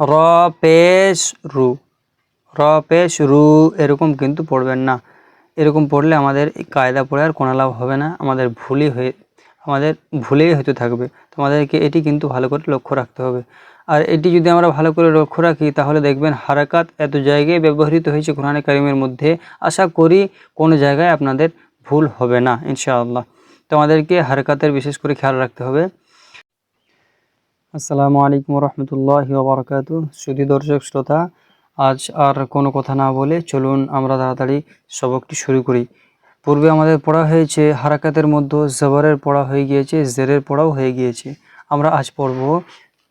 র পেশ রু র পেশ রু এরকম কিন্তু পড়বেন না। এরকম পড়লে আমাদের কায়দা পড়ে আর কোনো লাভ হবে না। আমাদের ভুলই হয়ে, আমাদের ভুলেই হতে থাকবে। তোমাদেরকে এটি কিন্তু ভালো করে লক্ষ্য রাখতে হবে। আর এটি যদি আমরা ভালো করে লক্ষ্য রাখি, তাহলে দেখবেন হারাকাত এত জায়গায় ব্যবহৃত হয়েছে কোরআনে কারিমের মধ্যে। আশা করি কোনো জায়গায় আপনাদের ভুল হবে না, ইনশাআল্লাহ। তোমাদেরকে হারকাতের বিশেষ করে খেয়াল রাখতে হবে। আসসালামু আলাইকুম রহমতুল্লাহ বারকাতু সুধী দর্শক শ্রোতা, আজ আর কোনো কথা না বলে চলুন আমরা তাড়াতাড়ি সবকটি শুরু করি। পূর্বে আমাদের পড়া হয়েছে, হারাকাতের মধ্যে জবরের পড়া হয়ে গিয়েছে, জেরের পড়াও হয়ে গিয়েছে। আমরা আজ পড়ব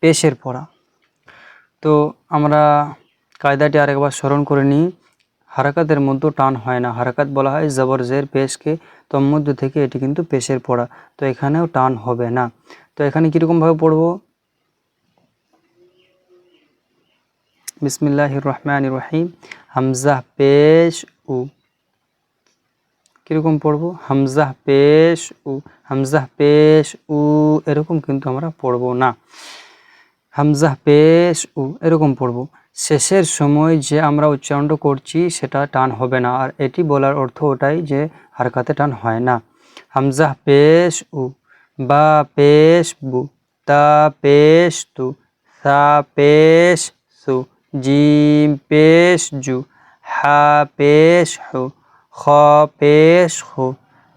পেশের পড়া। তো আমরা কায়দাটি আরেকবার স্মরণ করে নিই, হারাকাতের মধ্যে টান হয় না। হারাকাত বলা হয় জবর, জের, পেশকে তন্মধ্য থেকে এটি কিন্তু পেশের পড়া। তো এখানেও টান হবে না। তো এখানে কীরকমভাবে পড়ব? বিসমিল্লাহ রহমান রহিম হামজা পেশ উ। কীরকম পড়ব? হামজা পেশ উ। হামজা পেশ উ। এরকম কিন্তু আমরা পড়ব না। হামজা পেশ উ। এরকম পড়ব। শেষের সময় যে আমরা উচ্চারণটা করছি সেটা টান হবে না। আর এটি বলার অর্থ ওটাই যে হারকাতে টান হয় না। হামজা পেশ উ। বা পেশ বু। তা পেশ তু। সা পেশ সু। জিম পেশ জু হা পেশ হু খ পেশ হু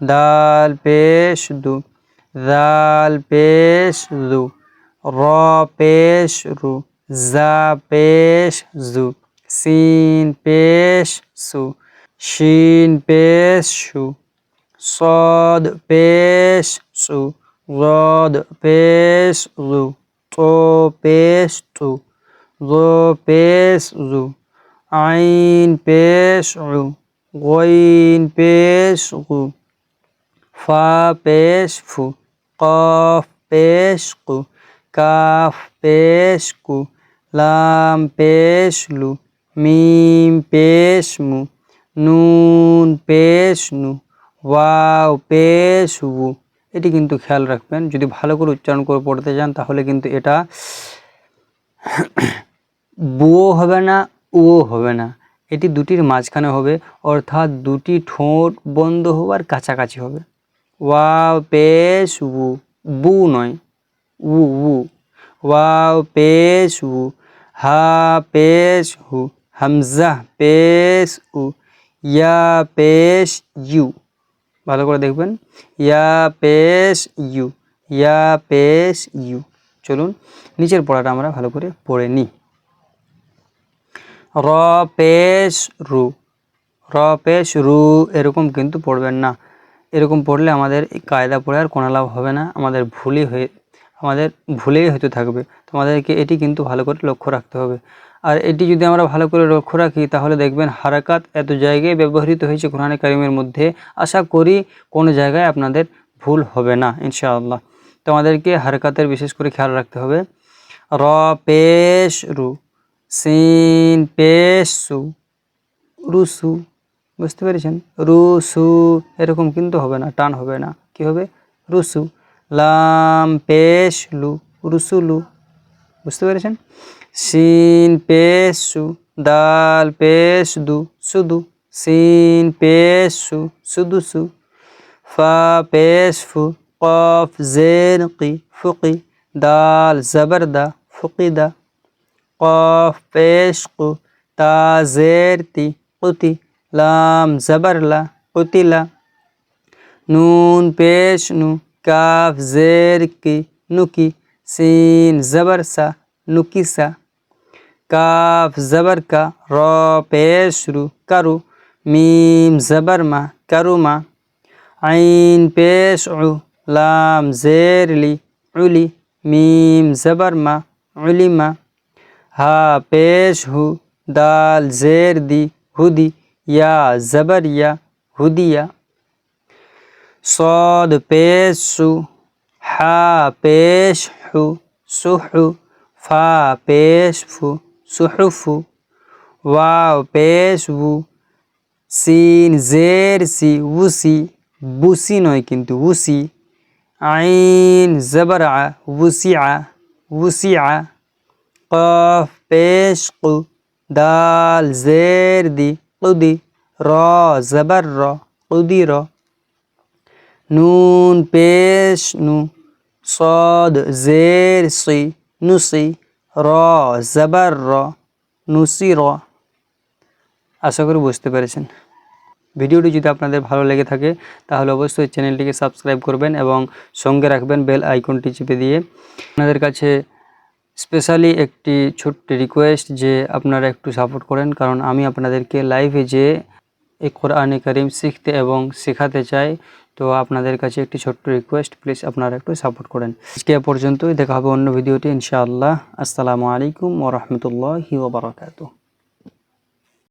দাল পেশ দু দাল পেশ দু র পেশ রু জা পেশ জু সিন পেশ সু শিন পেশ সু صاد পেশ সু রদ পেশ রু তো পেশ তু ظو পেশ জু, আইন পেশ রু গইন পেশ রু ফা পেশ ফু, কফ পেশ কু, কাফ পেশ কু, লাম পেশ লু, মিম পেশ মু, নুন পেশ নু, ওয়াও পেশ উ। এটি কিন্তু খেয়াল রাখবেন, যদি ভালো করে উচ্চারণ করে পড়তে যান তাহলে কিন্তু এটা বুও হবে না উও হবে না। এটি দুটির মাঝখানে হবে, অর্থাৎ দুটি ঠোঁট বন্ধ হওয়ার কাছাকাছি হবে। ওয়াও, পেশ উ বু নয় উ উ ওয়াও, পেশ উ হা, পেশ, হু। হামজা, পেশ উ ইয়া, পেশ, ইউ। ভালো করে দেখবেন। ইয়া, পেশ, ইউ। ইয়া, পেশ, ইউ। চলুন, নিচের পড়াটা আমরা ভালো করে পড়ে নিই। র পেশ রু র পেশ রু এরকম কিন্তু পড়বেন না। এরকম পড়লে আমাদের এই কায়দা পড়ে আর কোনো লাভ হবে না। আমাদের ভুলই হয়ে, আমাদের ভুলেই হতে থাকবে। তোমাদেরকে এটি কিন্তু ভালো করে লক্ষ্য রাখতে হবে। আর এটি যদি আমরা ভালো করে লক্ষ্য রাখি, তাহলে দেখবেন হারাকাত এত জায়গায় ব্যবহৃত হয়েছে কোরআনে কারিমের মধ্যে। আশা করি কোনো জায়গায় আপনাদের ভুল হবে না, ইনশাআল্লাহ। তোমাদেরকে হারকাতের বিশেষ করে খেয়াল রাখতে হবে। র পেশ রু সিন পেশ সু রুসু, বুঝতে পেরেছেন? রুসু, এরকম কিন্তু হবে না, টান হবে না। কি হবে? রুসু। লাম পেশ লু রুসুলু, বুঝতে পেরেছেন? সিন পেশ সু দাল পেশ দু সুদু। সিন পেশ সু ফা পেশ ফু কফ জের কি ফুকি। দাল জবরদা, ফুকিদা। কফ পেশ কু তা জের তি কুতি লাম জবরলা কুতিলা নুন পেশ নু কাফ জের কি নুকি সিন জবর সা নুকিসা কাফ জবর কা র পেশ রু করু মিম জবর মা করুমা আইন পেশ উ লাম জের লি উলি মিম জবর মা উলিমা হা পেশ হু দাল জের দি হুদি ইয়া জবর ইয়া হুদিয়া صاد পেশ সু হা পেশ হু সুহু ফা পেশ ফু সুহুফু ওয়াও পেশ উ সিন জের সি উসি বুসি নয় কিন্তু উসি আইন জবর আ উসিআ উসিআ কফ পেশ কু দাল জের দি কুদি র জবর র কুদি র নুন পেশ নু صاد জের সি নুসি র জবর র নুসি র আশা করি বুঝতে পেরেছেন ভিডিওটি যদি আপনাদের ভালো লেগে থাকে তাহলে অবশ্যই চ্যানেলটিকে সাবস্ক্রাইব করবেন এবং সঙ্গে রাখবেন বেল আইকনটি চেপে দিয়ে আপনাদের কাছে স্পেশালি একটি ছোট্ট রিকোয়েস্ট যে আপনারা একটু সাপোর্ট করেন, কারণ আমি আপনাদেরকে লাইভে যে এই কোরআনে করিম শিখতে এবং শেখাতে চাই, তো আপনাদের কাছে একটি ছোট্ট রিকোয়েস্ট, প্লিজ আপনারা একটু সাপোর্ট করেন। আজকে পর্যন্তই, দেখা হবে অন্য ভিডিওটি ইনশাআল্লাহ। আসসালামু আলাইকুম ওরহমতুল্লাহি ওবরাকাতুহ